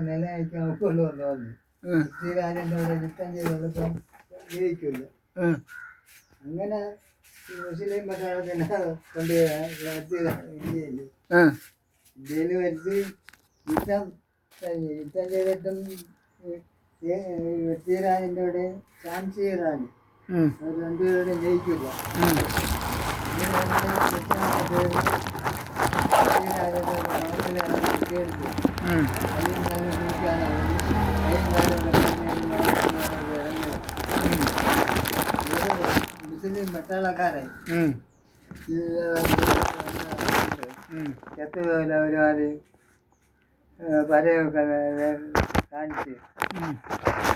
നിലനിൽക്കാൻ. പൃഥ്വിരാജന്റെ യുദ്ധം ചെയ്തപ്പം ജയിക്കില്ല അങ്ങനെ മുസ്ലിം പട്ടാളത്തിനെ ഇന്ത്യയിൽ. ഇന്ത്യയിൽ വെച്ച് യുദ്ധം യുദ്ധം ചെയ്തിട്ടും പൃഥ്വിരാജിന്റെ കൂടെ ഝാൻസി റാണി ഉം. അവർ രണ്ടുപേരുടെ ജയിക്കില്ല ഉം. മുസ്ലിം. ഉം. ചത്തുപോലെ ഒരുപാട് പരയൊക്കെ കാണിച്ച്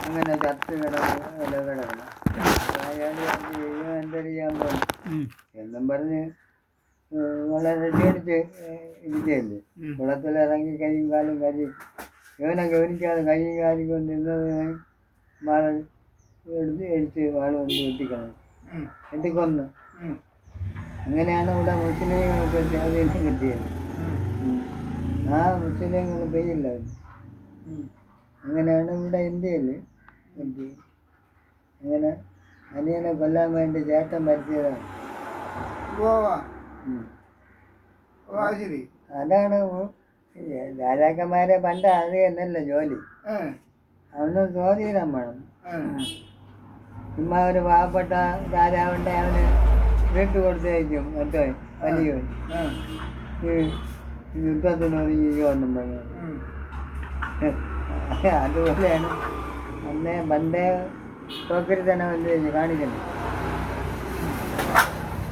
അങ്ങനെ ചത്ത് കിടന്ന് കിടക്കണം അയാൾ എന്തൊരു ചെയ്യാൻ പോകും എന്നും പറഞ്ഞ് വളരെ പേടിച്ച് ഇരിക്കുകയല്ലേ ഉം. കുളത്തിൽ ഇറങ്ങി കൈയും കാലും കരി ഇവനെ ഗൗനിക്കാതെ കൈയും കാലും കൊണ്ട് ഇന്നതിനെ മാള എടുത്ത് എടുത്ത് വാള കൊണ്ട് വെട്ടിക്കളഞ്ഞു. വെട്ടിക്കൊന്നു. അങ്ങനെയാണ് ഇവിടെ മുസ്ലിങ്ങൾക്ക് സ്വാധീനം കിട്ടിയത്. ആ മുസ്ലിങ്ങൾ പെയ്യില്ല. അങ്ങനെയാണ് ഇവിടെ ഇന്ത്യയിൽ അങ്ങനെ അനിയനെ കൊല്ലാൻ വേണ്ടി ചേട്ടൻ മരിച്ചതാണ്. ശരി. അതാണ് രാജാക്കന്മാരെ പണ്ട് അത് എന്നല്ല ജോലി. അവന് സ്വാധീനം വേണം. ചുമ്മാ ഒരു പാവപ്പെട്ട രാജാവുണ്ടെ അവന് വീട്ടു കൊടുത്തേക്കും മറ്റോ വലിയ യുദ്ധത്തിന് പറഞ്ഞു ഉം. അതുപോലെയാണ്. അന്നേ പണ്ടേ തോക്കരി തന്നെ വന്ന് കാണിക്കുന്നത്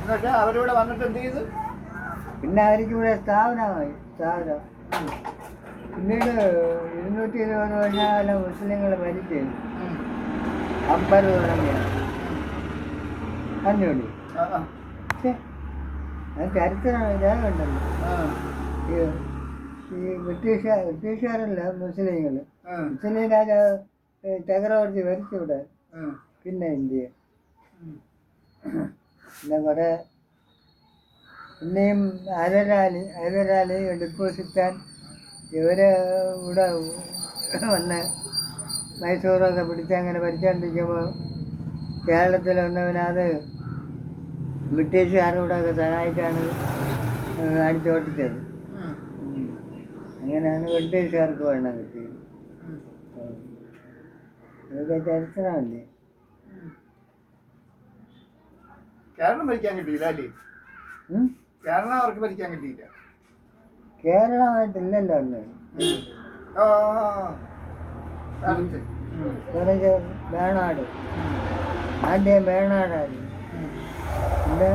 എന്നിട്ട് അവരിവിടെ വന്നിട്ട് എന്ത് ചെയ്തു? പിന്നെ അവർക്ക് ഇവിടെ സ്ഥാപനമായി സ്ഥാപനം. പിന്നീട് ഇരുന്നൂറ്റി ഇരുപത് വർഷകാലം മുസ്ലിങ്ങൾ മരിച്ചു. അമ്പത് തുടങ്ങിയ അഞ്ഞൂടി. അത് ചരിത്രം. ഈ ബ്രിട്ടീഷുകാർ ബ്രിട്ടീഷ് ബ്രിട്ടീഷുകാരല്ല മുസ്ലിങ്ങൾ. മുസ്ലിം രാജാവ് ചക്രവർത്തി ഭരിച്ചു ഇവിടെ പിന്നെ ഇന്ത്യ. പിന്നെ കുറേ പിന്നെയും ഹൈദരാലി ടിപ്പു സുൽത്താൻ ഇവർ ഇവിടെ വന്ന് മൈസൂറൊക്കെ പിടിച്ച് അങ്ങനെ ഭരിച്ചുകൊണ്ടിരിക്കുമ്പോൾ കേരളത്തിൽ വന്നവനത് ബ്രിട്ടീഷുകാരുടെ ഒക്കെ സഹായിച്ചാണ് അടിച്ചോട്ടിച്ചത്. അങ്ങനെയാണ് ബ്രിട്ടീഷുകാർക്ക് വേണം കിട്ടിയത്. ഇതൊക്കെ ചരിത്രമല്ലേ കേരളം ഭരിക്കാൻ കിട്ടിയില്ല അല്ലേ? കേരളം അവർക്ക് ഭരിക്കാൻ കിട്ടിയില്ല. കേരളമായിട്ടില്ലല്ലോ. കുറച്ച് വേണാട്. ആദ്യം വേണാടായിരുന്നു. പിന്നെ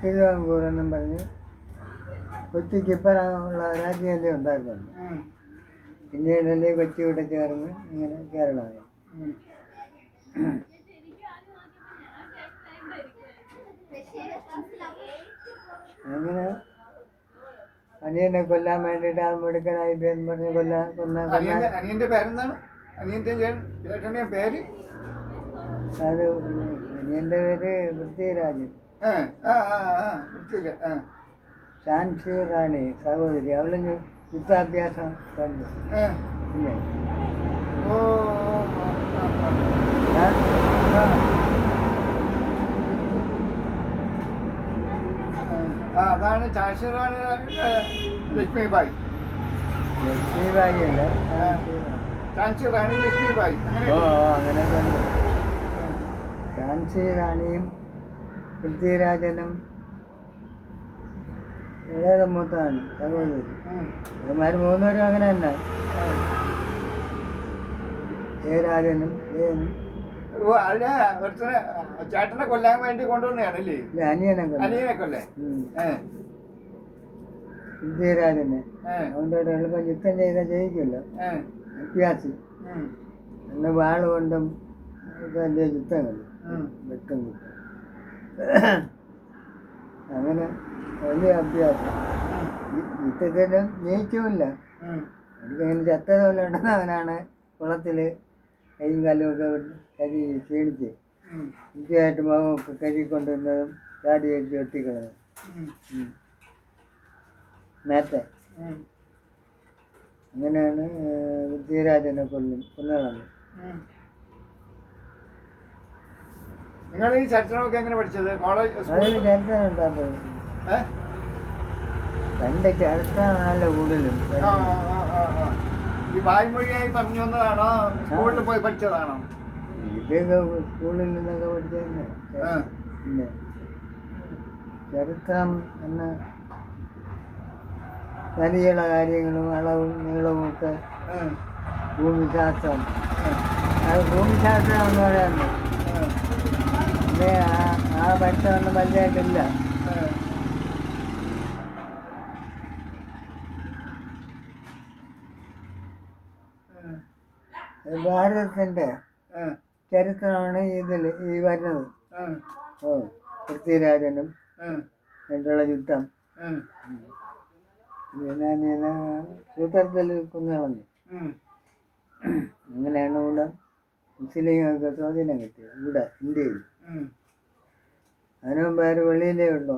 തിരുവിതാംകൂർ എന്നും പറഞ്ഞ് കൊച്ചിക്ക് ഇപ്പറുള്ള രാജ്യമല്ലേ ഉണ്ടായിരുന്നു ഉം. പിന്നീടല്ലേ കൊച്ചി ഇവിടെ ചേർന്ന് ഇങ്ങനെ കേരളമായി. അങ്ങനെ അനിയനെ കൊല്ലാൻ വേണ്ടിയിട്ട് ആ മിടുക്കനായി എന്ന് പറഞ്ഞ് കൊല്ലാൻ കൊന്ന അനിയന്റെ പേരെന്താണ്? അനിയന്റെ ചേട്ടന്റെ പേര്? അത് അനിയന്റെ പേര് പൃഥ്വിരാജ് ഷാൻസി. റാണി സഹോദരി. അവളെ യുദ്ധാഭ്യാസം കണ്ടു. പിന്നെ ഓ ആ, ആ, ഞാൻ ആ. ചാഴ്ചറാണ് ലക്ഷ്മിബായി ലക്ഷ്മിബായി അല്ല? റാണി ലക്ഷ്മിബായി ഓ അങ്ങനെ തന്നെ. ഝാൻസി റാണിയും പൃഥ്വിരാജനും ഇളയ മൂത്താണ്. അവന്മാർ മൂന്നുപേരും അങ്ങനെ തന്നെ. ജയരാജനും ജയനും. ഓ അല്ല? ഒരുത്തനെ ചേട്ടനെ കൊല്ലാൻ വേണ്ടി കൊണ്ടുവന്നതാണല്ലേ? ഇല്ല, അനിയനെ കൊല്ലേ അനിയനെ കൊല്ലേ ഏ. അവന്റെ എളുപ്പം യുദ്ധം ചെയ്താൽ ജയിക്കുമല്ലോ. വ്യത്യാസി അന്ന് വാൾ കൊണ്ടും വലിയ യുദ്ധങ്ങൾ ഉം. വെട്ടും കുത്തും. അങ്ങനെ വലിയ അഭ്യാസം. യുദ്ധത്തിലും ജയിച്ചുമില്ല. എനിക്കങ്ങനെ ചത്തതുപോലെ ഉണ്ടെന്നവനാണ് കുളത്തിൽ കൈയും കാലും ഒക്കെ കരി ക്ഷീണിച്ച്. ഉം. ഇന്ത്യയായിട്ട് മുഖമൊക്കെ കരി കൊണ്ടുവന്നതും ചാടി വെച്ച് വെട്ടിക്കളഞ്ഞു. നേരത്തെ. അങ്ങനെയാണ് പൃഥ്വിരാജനെ കൊല്ലും കൊന്നളഞ്ഞത് നിങ്ങൾ ഈ ചരിത്രമൊക്കെ എങ്ങനെ പഠിച്ചത്? കോളേജ് സ്കൂളിൽ ചരിത്രം ഉണ്ടാകുന്നത് ഏ? രണ്ട് ചരിത്രമാണല്ലോ കൂടുതലും. ഈ വായ്മൊഴിയായി പറഞ്ഞു വന്നതാണോ സ്കൂളിൽ പോയി പഠിച്ചതാണോ? ഇതൊക്കെ സ്കൂളിൽ നിന്നൊക്കെ പഠിച്ചതന്നെ. ചരിത്രം എന്ന തനിയുള്ള കാര്യങ്ങളും അളവും നീളവും ഒക്കെ ഭൂമിശാസ്ത്രം. അത് ഭൂമിശാസ്ത്രം എന്ന് പറയുന്നത്. ആ, പിന്നെ ആ പഠിത്തമൊന്നും വലുതായിട്ടില്ല. ഭാരതത്തിന്റെ ചരിത്രമാണ് ഇതിൽ ഈ വരുന്നത്. ഓ പൃഥ്വിരാജനും എന്നുള്ള യുദ്ധം. അങ്ങനെയാണ് ഇവിടെ മുസ്ലിങ്ങൾക്ക് സ്വാധീനം കിട്ടിയത്. ഇവിടെ ഇന്ത്യയിൽ. അതിനു മുമ്പ് ആര് വെളിയിലേ ഉള്ളൂ.